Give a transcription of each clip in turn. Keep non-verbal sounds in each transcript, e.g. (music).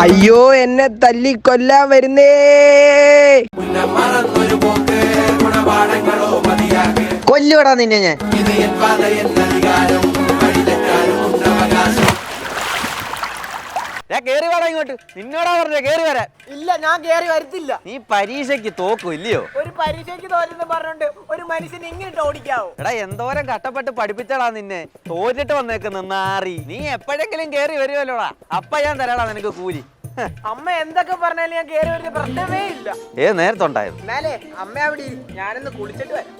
അയ്യോ എന്നെ തല്ലി കൊല്ലാൻ വരുന്നേ. കൊല്ലുവടാ നിന്നെ ഞാൻ. ഇങ്ങോട്ട്. നിന്നോടാ പറഞ്ഞ കേറി വരാൻ. ഇല്ല ഞാൻ കേറി വരത്തില്ല. നീ പരീക്ഷയ്ക്ക് തോക്കും ഇല്ലയോ? ഒരു പരീക്ഷയ്ക്ക് തോറ്റെന്ന് പറഞ്ഞോണ്ട് ഒരു മനുഷ്യനെ ഇങ്ങനെ ഓടിക്കാവോ? എടാ എന്തോരം കഷ്ടപ്പെട്ട് പഠിപ്പിച്ചടാ നിന്നെ. തോറ്റിട്ട് വന്നേക്കുന്ന നാറി നീ എപ്പോഴെങ്കിലും കേറി വരുമല്ലോടാ അപ്പ ഞാൻ തരാടാ നിനക്ക് കൂലി. അമ്മ എന്തൊക്കെ പറഞ്ഞാലും ഞാൻ കേറി വരുന്ന പ്രശ്നമേ ഇല്ല. ഏ നേരത്തുണ്ടായത് എന്നാലേ അമ്മ അവിടെ. ഞാനൊന്ന് കുളിച്ചിട്ട് വരാം.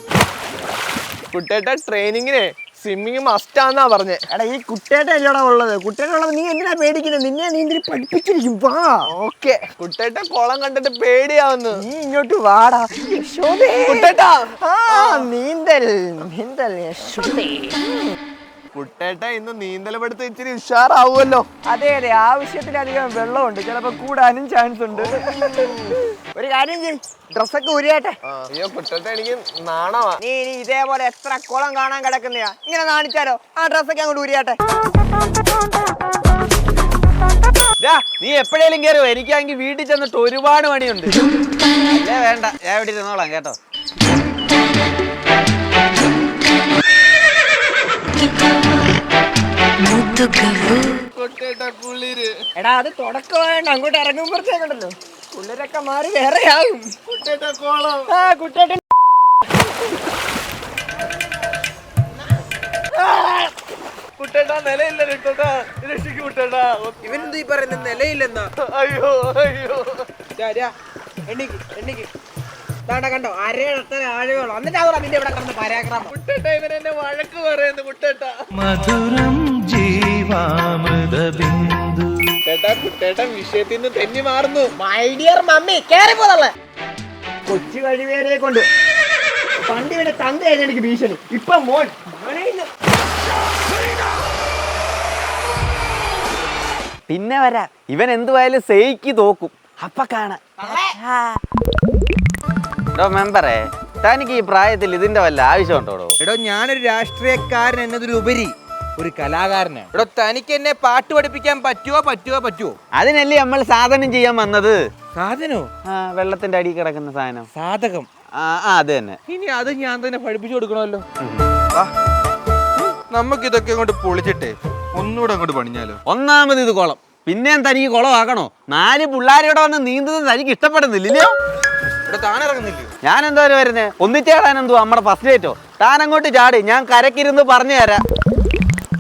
കുട്ടേട്ട ട്രെയിനിങ്ങിന് സ്വിമ്മിങ് മസ്റ്റാന്നാ പറഞ്ഞേ. എടാ ഈ കുട്ടേട്ടല്ലോടാ ഉള്ളത്. കുട്ടേട്ടുള്ളത് നീ എന്തിനാ പേടിക്കുന്നത്? നിന്നെ നീന്തി പഠിപ്പിച്ചിരിക്കും? വാ. ഓക്കെ. കുട്ടേട്ട കുളം കണ്ടിട്ട് പേടിയാവുന്നു. നീ ഇങ്ങോട്ട് വാടാ. യശോദേ. കുട്ടേട്ടാ. ആ നീന്തൽ നീന്തൽ യശോദേ. കുട്ടേട്ട ഇന്ന് നീന്തൽ പഠിത്തം ഇച്ചിരി ഉഷാറാവുമല്ലോ. അതെ അതെ. ആവശ്യത്തിലധികം വെള്ളമുണ്ട്. ചിലപ്പോ കൂടാനും ചാൻസ് ഉണ്ട്. ഒരു കാര്യം ചെയ്യും. ഡ്രസ്സൊക്കെ ഉരിയാട്ടെ. അയ്യോ എനിക്ക് നാണമാ നീ ഇനി ഇതേപോലെ എത്ര കുളം കാണാൻ കിടക്കുന്നയാ? ഇങ്ങനെ നാണിച്ചാലോ? ആ ഡ്രസ്സൊക്കെ അങ്ങോട്ട് ഉരിയാട്ടെ. നീ എപ്പോഴേലും കയറുമോ എനിക്കാണെങ്കിൽ വീട്ടിൽ ചെന്നിട്ട് ഒരുപാട് പണിയുണ്ട്. അല്ലേ വേണ്ട. ഞാൻ ഇവിടെ ഇരുന്നോളാം കേട്ടോ. എടാ അത് തുടക്കമായിട്ട് അങ്ങോട്ട് ഇറങ്ങുമ്പോഴത്തേക്കുണ്ടല്ലോ പിള്ളേരൊക്കെ മാറി വേറെ ആകും കുട്ടേട്ട കുളം ആ. കുട്ടേട്ടൻ കുട്ടേട്ട നിലയില്ല കുട്ടേട്ട. രക്ഷിക്ക് കുട്ടേട്ട. ഇവനെന്ത് ഈ പറയുന്ന? നിലയില്ലെന്നാ? അയ്യോ അയ്യോ. എണ്ണിക്ക് കണ്ടോ? ആഴയോളം എന്നിട്ട് അവർ അതിന്റെ ഇവിടെ കിടന്ന് പരാക്രമം. കുട്ടേട്ട എന്നെ വഴക്ക് പറയുന്നു കുട്ടേട്ട. മധുരം ജീവാമൃതബിന്ദു. കുട്ടേട്ട കുട്ടേട്ട വിഷയത്തിൽ നിന്ന് തെന്നി മാറുന്നു. മൈ ഡിയർ മമ്മി കേറി പോതല്ലേ കൊച്ചു കഴിവേരെ കൊണ്ട് പണ്ട് ഇവിടെ തന്തയായിരുന്നു എനിക്ക് ഭീഷണി. ഇപ്പൊ മോൻ. പിന്നെ വരാ. ഇവൻ എന്തുവായാലും സേയ്ക്ക് തോക്കും. അപ്പ കാണാം. മെമ്പറേ തനിക്ക് ഈ പ്രായത്തിൽ ഇതിന്റെ വല്ല ആവശ്യമുണ്ടോടോ? എടോ ഞാനൊരു രാഷ്ട്രീയക്കാരൻ എന്നതിലുപരി ഒരു കലാകാരനാണ്. ഇവിടെ തനിക്ക് എന്നെ പാട്ട് പഠിപ്പിക്കാൻ പറ്റുമോ പറ്റുമോ പറ്റുമോ അതിനല്ലേ നമ്മൾ സാധനം ചെയ്യാൻ വന്നത്? സാധനോ? ആ വെള്ളത്തിന്റെ അടിയിൽ കിടക്കുന്ന സാധനം. സാധകം. ആ ആ അത് തന്നെ. ഇനി അത് ഞാൻ തന്നെ പഠിപ്പിച്ചു കൊടുക്കണമല്ലോ. നമുക്ക് ഇതൊക്കെ അങ്ങോട്ട് പൊളിച്ചിട്ടേ ഒന്നുകൂടെ അങ്ങോട്ട് പണിഞ്ഞാലോ? ഒന്നാമത് ഇത് കുളം. പിന്നെയും തനിക്ക് കുളമാക്കണോ? നാല് പിള്ളേരോടെ വന്ന് നീന്തുന്നത് തനിക്ക് ഇഷ്ടപ്പെടുന്നില്ലല്ലോ. ഇവിടെ താൻ ഇറങ്ങുന്നില്ലയോ ഞാൻ എന്തോ വരുന്നേ? ഒന്നിച്ചേടാൻ എന്തോ നമ്മുടെ ഫസ്റ്റ് ഡേറ്റോ താൻ അങ്ങോട്ട് ചാടി. ഞാൻ കരക്കിരുന്ന് പറഞ്ഞു തരാം.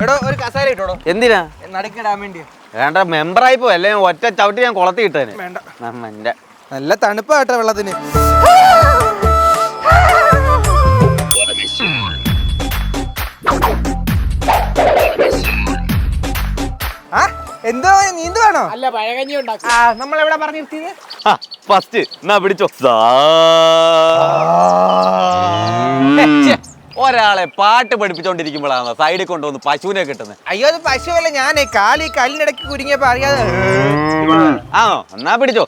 എടോ ഒരു കസേര ഇട്ടോടോ. എന്തിനാ? നടക്കിടാൻ വേണ്ടി വേണ്ട മെമ്പർ ആയി പോയി അല്ലെ ഒറ്റ ചവിട്ടി ഞാൻ കുളത്തി ഇട്ടേനെ. വേണ്ട. നമ്മന്റെ നല്ല തണുപ്പാട്ടോ വെള്ളത്തിന്. ആ എന്തോ നീന്ത് വേണോ? അല്ല പഴകഞ്ഞി ഉണ്ടാക്കും. ആ നമ്മളെവിടെ പറഞ്ഞു നിർത്തിയത് ഫസ്റ്റ് എന്നാ പിടിച്ചോ? സാ. ഒരാളെ പാട്ട് പഠിപ്പിച്ചോണ്ടിരിക്കുമ്പോഴാണ് സൈഡിൽ കൊണ്ടുവന്ന് പശുവിനെ കിട്ടുന്നത് അയ്യോ അത് പശുവല്ല ഞാൻ കാലി കല്ലിനിടയ്ക്ക് കുരുങ്ങിയപ്പോ അറിയാതെ. ആണോ എന്നാ പിടിച്ചോ.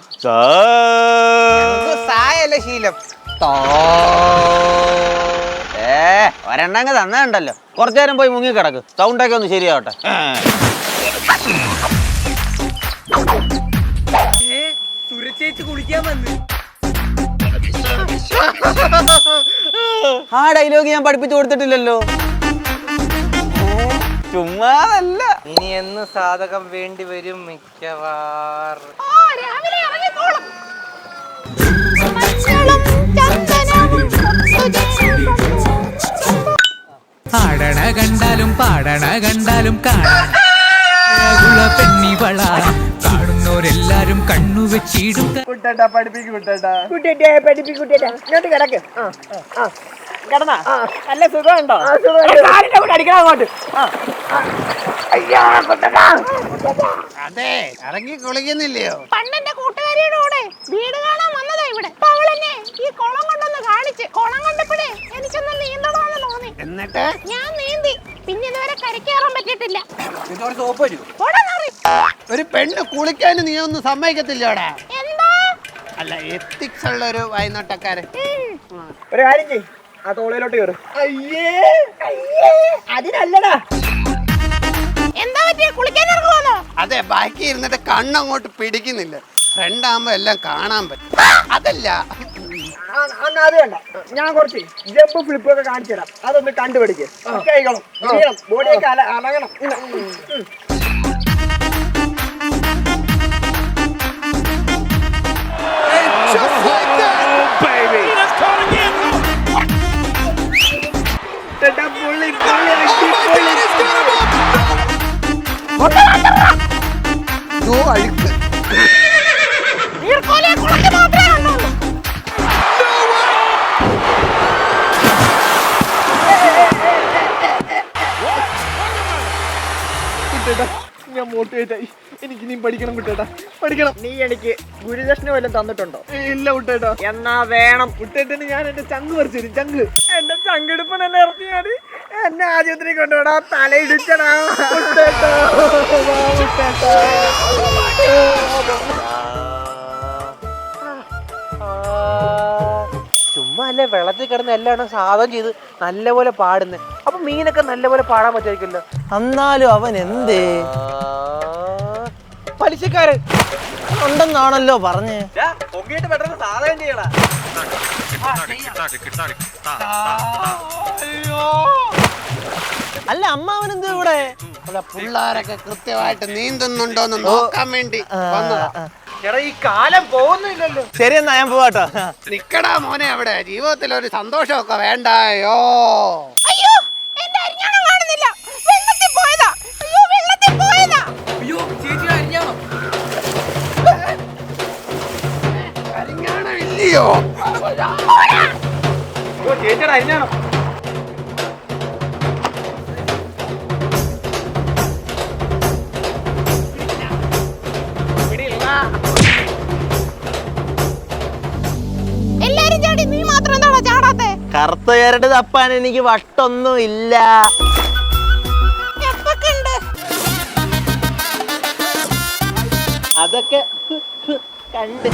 സായല്ല ശീലം. ഏ ഒരെണ്ണങ്ങ് തന്നുണ്ടല്ലോ. കുറച്ചു നേരം പോയി മുങ്ങി കിടക്ക് സൗണ്ടൊക്കെ ഒന്ന് ശരിയാവട്ടെ. കുളിക്കാൻ വന്ന്. (laughs) ആ ഡയലോഗ് ഞാൻ പഠിപ്പിച്ചു കൊടുത്തിട്ടില്ലല്ലോ. ചുമ്മാതല്ല. ഇനി എന്ന് സാധകം വേണ്ടി വരും മിക്കവാറും ആടണ കണ്ടാലും പാടണ കണ്ടാലും കാണുള്ള പെണ്ണിവള. കാണുന്നവരെല്ലാരും കണ്ണു വെച്ചിടും കുട്ടേട്ടാ പഠിപ്പിക്കും കുട്ടേട്ടാ കുട്ടേട്ടാ പഠിപ്പിക്കും കുട്ടേട്ടാ ഇങ്ങോട്ട് കിടക്ക്. ആ, ആ. കിടന്നാ? നല്ല സുഖമുണ്ടോ? കാലിന്റെ കൂടെ അടിക്കണം അങ്ങോട്ട്. അതെ ഇറങ്ങി കുളിക്കുന്നില്ലയോ? പണ്ടെന്റെ കൂട്ടുകാരിയുടെ കൂടെ വീട് കാണാൻ വന്നതാ ഇവിടെ. അപ്പൊ അവളെന്നെ ഈ കുളം കൊണ്ടൊന്ന് കാണിച്ച് കുളം കണ്ടപ്പോഴേ എനിക്കൊന്ന് നീന്തണമെന്ന് തോന്നി. എന്നിട്ട്? ഞാൻ പിന്നെ ഇതുവരെ കരക്കേറാൻ പറ്റിയിട്ടില്ല. ഇതോടെ സോപ്പ് വരും ഓടാ മാറി. ഒരു പെണ്ണ് കുളിക്കാൻ നീ ഒന്നും സമ്മതിക്കത്തില്ലോടാ. എന്താ? അല്ല എത്തിക്സ് ഉള്ള ഒരു വൈനോട്ടക്കാരൻ ഒരു കാര്യം ചെയ് ആ തോളയിലോട്ട് കയറും അയ്യേ! അയ്യേ! അതിനല്ലടാ. എന്താ പറ്റിയ? കുളിക്കാൻ ഇറങ്ങുവാന്നോ? അതെ ബാക്കി ഇരുന്നിട്ട് കണ്ണങ്ങോട്ട് പിടിക്കുന്നില്ല. ഫ്രണ്ട് ആകുമ്പോ എല്ലാം കാണാൻ പറ്റും. അതല്ല അന്ന് അത് വേണ്ട. ഞാൻ കുറച്ച് ജമ്പ് ഫ്ലിപ്പ് ഒക്കെ കാണിച്ചു തരാം അതൊന്ന് കണ്ടുപിടിക്കും. കൈകളും ബോഡിയൊക്കെ അല അലങ്ങണം. മോട്ടിവേറ്റ് ആയി എനിക്ക് നീ പഠിക്കണം കുട്ടേട്ടാ പഠിക്കണം. നീ എനിക്ക് ഗുരുദക്ഷിണ വല്ലതും തന്നിട്ടുണ്ടോ? ഇല്ല കുട്ടേട്ടാ എന്നാ വേണം. കുട്ടേട്ടന് ഞാൻ എന്റെ ചങ്ക് പറിച്ചു തരും ചങ്ക് എന്റെ ചങ്കെടുപ്പനല്ല ഇറക്കിയാടി എന്നെ ആദ്യത്തിന് കൊണ്ടുപോടാ തലയിടിച്ചടാ കുട്ടേട്ടാ വാ, കുട്ടേട്ടാ. ചുമ്മാ അല്ലേ വെള്ളത്തിൽ കിടന്ന് എല്ലാം സാധനം ചെയ്ത് നല്ലപോലെ പാടുന്നത് അപ്പൊ മീനൊക്കെ നല്ലപോലെ പാടാൻ പറ്റുമായിരിക്കുമല്ലോ. എന്നാലും അവൻ എന്തേ? പലിശക്കാരൻ ഉണ്ടെന്നാണല്ലോ പറഞ്ഞേ. പൊങ്ങിയിട്ട് പെട്ടെന്ന് സാധനം ചെയ്യടാ? അല്ല അമ്മാവൻ എന്തോ ഇവിടെ? പിള്ളേരൊക്കെ കൃത്യമായിട്ട് നീന്തുന്നുണ്ടോന്ന് നോക്കാൻ വേണ്ടി എടാ ഈ കാലം പോകുന്നില്ലല്ലോ. ശരി എന്നാ ഞാൻ പോവാട്ടോ നിക്കടാ മോനെ അവിടെ. ജീവിതത്തിൽ ഒരു സന്തോഷമൊക്കെ വേണ്ടായോ? അയ്യോ! അരിഞ്ഞാണോ കറുത്ത ചരട് തപ്പാൻ എനിക്ക് വട്ടൊന്നും ഇല്ല. അതൊക്കെ കണ്ട്.